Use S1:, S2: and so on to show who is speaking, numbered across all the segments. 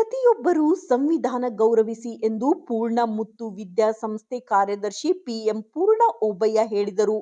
S1: ಪ್ರತಿಯೊಬ್ಬರೂ ಸಂವಿಧಾನ ಗೌರವಿಸಿ ಎಂದು ಪೂರ್ಣ ಮುತ್ತು ವಿದ್ಯಾಸಂಸ್ಥೆ ಕಾರ್ಯದರ್ಶಿ ಪಿಎಂ ಪೂರ್ಣ ಓಬಯ್ಯ ಹೇಳಿದರು.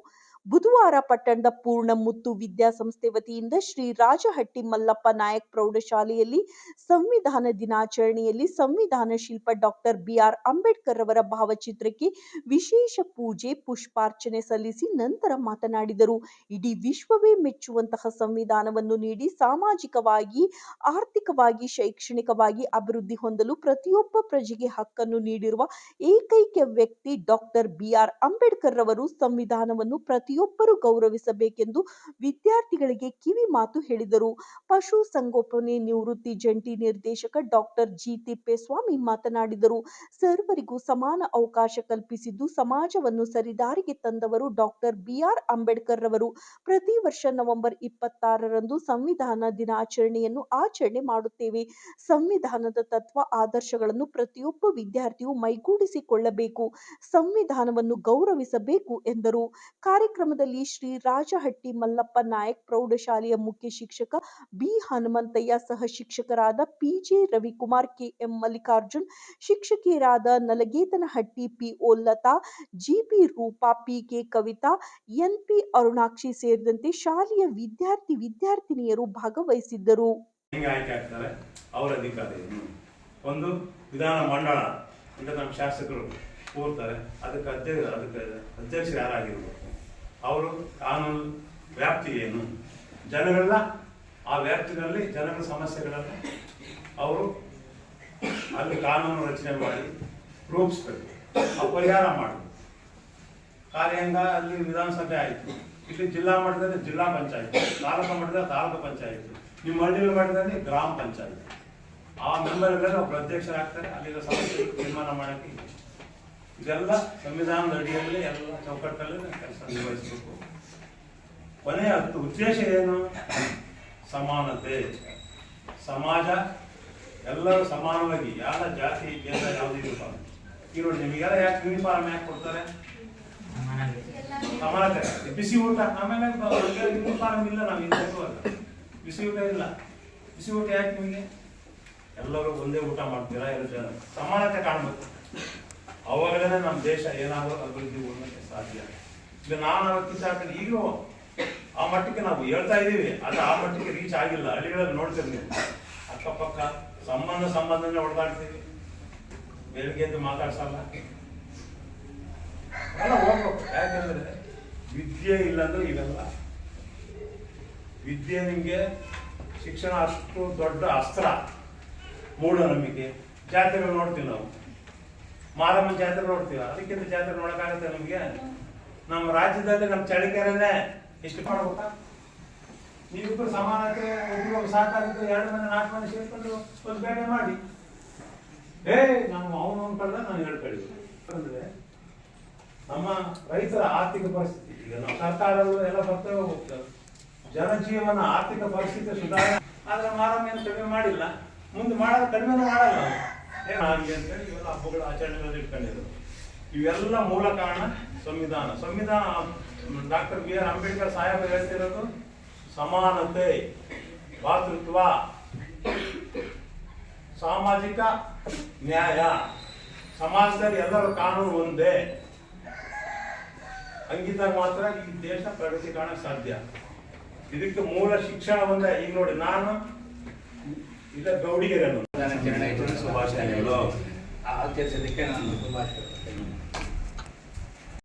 S1: ಬುಧವಾರ ಪಟ್ಟಣದ ಪೂರ್ಣಮುತ್ತು ವಿದ್ಯಾಸಂಸ್ಥೆ ವತಿಯಿಂದ ಶ್ರೀ ರಾಜಹಟ್ಟಿ ಮಲ್ಲಪ್ಪ ನಾಯಕ್ ಪ್ರೌಢಶಾಲೆಯಲ್ಲಿ ಸಂವಿಧಾನ ದಿನಾಚರಣೆಯಲ್ಲಿ ಸಂವಿಧಾನ ಶಿಲ್ಪ ಡಾಕ್ಟರ್ ಬಿಆರ್ ಅಂಬೇಡ್ಕರ್ ಅವರ ಭಾವಚಿತ್ರಕ್ಕೆ ವಿಶೇಷ ಪೂಜೆ, ಪುಷ್ಪಾರ್ಚನೆ ಸಲ್ಲಿಸಿ ನಂತರ ಮಾತನಾಡಿದರು. ಇಡೀ ವಿಶ್ವವೇ ಮೆಚ್ಚುವಂತಹ ಸಂವಿಧಾನವನ್ನು ನೀಡಿ ಸಾಮಾಜಿಕವಾಗಿ, ಆರ್ಥಿಕವಾಗಿ, ಶೈಕ್ಷಣಿಕವಾಗಿ ಅಭಿವೃದ್ಧಿ ಹೊಂದಲು ಪ್ರತಿಯೊಬ್ಬ ಪ್ರಜೆಗೆ ಹಕ್ಕನ್ನು ನೀಡಿರುವ ಏಕೈಕ ವ್ಯಕ್ತಿ ಡಾಕ್ಟರ್ ಬಿಆರ್ ಅಂಬೇಡ್ಕರ್ ರವರು ಸಂವಿಧಾನವನ್ನು ಪ್ರತಿಯೊಬ್ಬರು ಗೌರವಿಸಬೇಕೆಂದು ವಿದ್ಯಾರ್ಥಿಗಳಿಗೆ ಕಿವಿ ಮಾತು ಹೇಳಿದರು. ಪಶು ಸಂಗೋಪನೆ ನಿವೃತ್ತಿ ಜಂಟಿ ನಿರ್ದೇಶಕ ಡಾಕ್ಟರ್ ಜಿ ತಿಪ್ಪೇಸ್ವಾಮಿ ಮಾತನಾಡಿದರು. ಸರ್ವರಿಗೂ ಸಮಾನ ಅವಕಾಶ ಕಲ್ಪಿಸಿದ್ದು ಸಮಾಜವನ್ನು ಸರಿದಾರಿಗೆ ತಂದವರು ಡಾಕ್ಟರ್ ಬಿಆರ್ ಅಂಬೇಡ್ಕರ್ ರವರು. ಪ್ರತಿ ವರ್ಷ ನವೆಂಬರ್ ಇಪ್ಪತ್ತಾರರಂದು ಸಂವಿಧಾನ ದಿನಾಚರಣೆಯನ್ನು ಆಚರಣೆ ಮಾಡುತ್ತೇವೆ. ಸಂವಿಧಾನದ ತತ್ವ, ಆದರ್ಶಗಳನ್ನು ಪ್ರತಿಯೊಬ್ಬ ವಿದ್ಯಾರ್ಥಿಯು ಮೈಗೂಡಿಸಿಕೊಳ್ಳಬೇಕು. ಸಂವಿಧಾನವನ್ನು ಗೌರವಿಸಬೇಕು ಎಂದರು. ಕಾರ್ಯಕ್ರಮದಲ್ಲಿ ಶ್ರೀ ರಾಜಹಟ್ಟಿ ಮಲ್ಲಪ್ಪ ನಾಯಕ್, ಪ್ರೌಢಶಾಲೆಯ ಮುಖ್ಯ ಶಿಕ್ಷಕ ಬಿ ಹನುಮಂತಯ್ಯ ಸಹ ಶಿಕ್ಷಕರಾದ PJ Ravikumar, KM Mallikarjun, ಶಿಕ್ಷಕಿಯರಾದ Nalagetanahatti PO Latha, GP Roopa, PK Kavitha, NP Arunakshi ಸೇರಿದಂತೆ ಶಾಲೆಯ ವಿದ್ಯಾರ್ಥಿ ವಿದ್ಯಾರ್ಥಿನಿಯರು ಭಾಗವಹಿಸಿದ್ದರು.
S2: ಒಂದು ವಿಧಾನ ಮಂಡಳ ಅಂದ್ರೆ ನಮ್ಮ ಶಾಸಕರು ಕೂರ್ತಾರೆ, ಅದಕ್ಕೆ ಅಧ್ಯಕ್ಷ, ಅದಕ್ಕೆ ಅಧ್ಯಕ್ಷರು ಯಾರಾಗಿರ್ಬೇಕು? ಅವರು ಕಾನೂನು ವ್ಯಾಪ್ತಿ ಏನು? ಜನರೆಲ್ಲ, ಆ ವ್ಯಾಪ್ತಿನಲ್ಲಿ ಜನರ ಸಮಸ್ಯೆಗಳನ್ನು ಅವರು ಅಲ್ಲಿ ಕಾನೂನು ರಚನೆ ಮಾಡಿ ರೂಪಿಸ್ಬೇಕು, ಆ ಪರಿಹಾರ ಮಾಡಬೇಕು ಕಾರ್ಯಾಂಗ ಅಲ್ಲಿ ವಿಧಾನಸಭೆ ಆಯಿತು. ಇಲ್ಲಿ ಜಿಲ್ಲಾ ಮಟ್ಟದಲ್ಲಿ ಜಿಲ್ಲಾ ಪಂಚಾಯತ್, ತಾಲೂಕು ಮಟ್ಟದಲ್ಲಿ ತಾಲೂಕು ಪಂಚಾಯತ್ ನಿಮ್ಮ ಹಳ್ಳಿ ಮಟ್ಟದಲ್ಲಿ ಗ್ರಾಮ ಪಂಚಾಯತ್. ಆ ಮೆಂಬರ್ಗಳೆಲ್ಲ ಒಬ್ಬರು ಅಧ್ಯಕ್ಷರಾಗ್ತಾರೆ, ಅಲ್ಲಿರೋ ಸಮಸ್ಯೆ ತೀರ್ಮಾನ ಮಾಡಕ್ಕೆ. ಇದೆಲ್ಲ ಸಂವಿಧಾನದ ಅಡಿಯಲ್ಲಿ ಎಲ್ಲ ಚೌಕಟ್ಟಲ್ಲಿ ಕೆಲಸ ನಿರ್ವಹಿಸಬೇಕು ಕೊನೆಯ ಉದ್ದೇಶ ಏನು? ಸಮಾನತೆ. ಸಮಾಜ ಎಲ್ಲರೂ ಸಮಾನವಾಗಿ ಯಾವ ಜಾತಿ ಭೇದ ಯಾವುದೂ ಇಲ್ಲ ಈಗ ನೋಡಿ ನಿಮಗೆಲ್ಲ ಯಾಕೆ ಯೂನಿಫಾರ್ಮ್ ಯಾಕೆ ಕೊಡ್ತಾರೆ? ಸಮಾನತೆ. ಬಿಸಿ ಊಟ, ಆಮೇಲೆ ಯೂನಿಫಾರ್ಮ್ ಇಲ್ಲ, ನಾವು ಇಲ್ಲ ಬಿಸಿ ಊಟ ಇಲ್ಲ. ಬಿಸಿ ಊಟ ಯಾಕೆ ನಿಮಗೆ? ಎಲ್ಲರೂ ಒಂದೇ ಊಟ ಮಾಡ್ತೀರಾ, ಎರಡು ಜನ? ಸಮಾನತೆ ಕಾಣ್ಬೇಕು. ಅವಾಗಲೇ ನಮ್ಮ ದೇಶ ಏನಾದರೂ ಅಭಿವೃದ್ಧಿ ಹೊಂದಕ್ಕೆ ಸಾಧ್ಯ. ಈಗ ನಾನು ಅವತ್ತು ಹಾಕಿದ್ರೆ ಈಗಲೂ ಆ ಮಟ್ಟಕ್ಕೆ ನಾವು ಹೇಳ್ತಾ ಇದ್ದೀವಿ ಅದು ಆ ಮಟ್ಟಕ್ಕೆ ರೀಚ್ ಆಗಿಲ್ಲ. ಹಳ್ಳಿಗಳಲ್ಲಿ ನೋಡ್ತೀರಿ ಅಕ್ಕಪಕ್ಕ ಸಂಬಂಧ ಸಂಬಂಧನೇ ಹೊಡೆದಾಡ್ತೀವಿ ಬೆಳಿಗ್ಗೆ ಎದ್ದು ಮಾತಾಡ್ಸಲ್ಲ. ಹೋಗ್ಬೇಕು. ಯಾಕಂದ್ರೆ ವಿದ್ಯೆ ಇಲ್ಲಂದ್ರೆ ಇವೆಲ್ಲ. ವಿದ್ಯೆ ನಿಮಗೆ ಶಿಕ್ಷಣ ಅಷ್ಟು ದೊಡ್ಡ ಅಸ್ತ್ರ. ಮೂಢನಂಬಿಕೆ. ಜಾತ್ರೆಗಳು ನೋಡ್ತೀವಿ ನಾವು. ಮಾರಮ್ಮ ಜಾತ್ರೆ ನೋಡ್ತೀವಿ? ಅದಕ್ಕಿಂತ ಜಾತ್ರೆ ನೋಡಕ್ಕಾಗತ್ತೆ ನಮ್ಗೆ? ನಮ್ಮ ರಾಜ್ಯದಲ್ಲಿ ನಮ್ಮ ಚಳಿಕೆರೆನೆ ಇಷ್ಟು ಮಾಡ್ಬೇಕಾ ನೀವಿಬ್ಬರು ಸಮಾನತೆ ಒಬ್ಬರು ಸಾಕಾಗುತ್ತೆ ಎರಡು ಮನೆ ನಾಲ್ಕು ಮನೆ ಸೇರ್ಕೊಂಡು ಒಂದು ಬೇಡ ಮಾಡಿ. ಏ, ನಮ್ಮ ಅವನು ಅನ್ಕೊಂಡ ನಾನು ಹೇಳ್ಕೊಳ್ಳಿ ಅಂದ್ರೆ ನಮ್ಮ ರೈತರ ಆರ್ಥಿಕ ಪರಿಸ್ಥಿತಿ, ಈಗ ನಮ್ಮ ಸರ್ಕಾರಗಳು ಎಲ್ಲ ಬರ್ತವೆ ಹೋಗ್ತವೆ ಜನಜೀವನ ಆರ್ಥಿಕ ಪರಿಸ್ಥಿತಿ ಸುಧಾರಣೆ ಆದ್ರೆ ಮಾರಮ್ಮ ಏನು ಕಡಿಮೆ ಮಾಡಿಲ್ಲ. ಮುಂದೆ ಮಾಡೋದು ಕಡಿಮೆ ಮಾಡಲ್ಲ ಇವೆಲ್ಲ ಹಬ್ಬಗಳ ಆಚರಣೆಗಳನ್ನು ಇಟ್ಕೊಂಡಿದ್ರು. ಇವೆಲ್ಲ ಮೂಲ ಕಾರಣ ಸಂವಿಧಾನ. ಸಂವಿಧಾನ, doctor B R Ambedkar Saheb ಹೇಳ್ತಿರೋದು, ಸಮಾನತೆ, ಭಾತೃತ್ವ, ಸಾಮಾಜಿಕ ನ್ಯಾಯ. ಸಮಾಜದಲ್ಲಿ ಎಲ್ಲರ ಕಾನೂನು ಒಂದೇ. ಹಂಗಿದ್ದಾಗ ಮಾತ್ರ ಈ ದೇಶ ಪ್ರಗತಿ ಕಾಣಕ್ಕೆ ಸಾಧ್ಯ. ಇದಕ್ಕೆ ಮೂಲ ಶಿಕ್ಷಣ ಒಂದೇ. ಈಗ ನೋಡಿ, ನಾನು ಇಲ್ಲ ಗೌಡಿಗರನ್ನು
S3: ಸುಭಾಷಣೆಗಳು
S2: ಶುಭಾಶಯಗಳು.
S3: ಆಚರಿಸಲಿಕ್ಕೆ ನಾನು ಶುಭಾಶಯ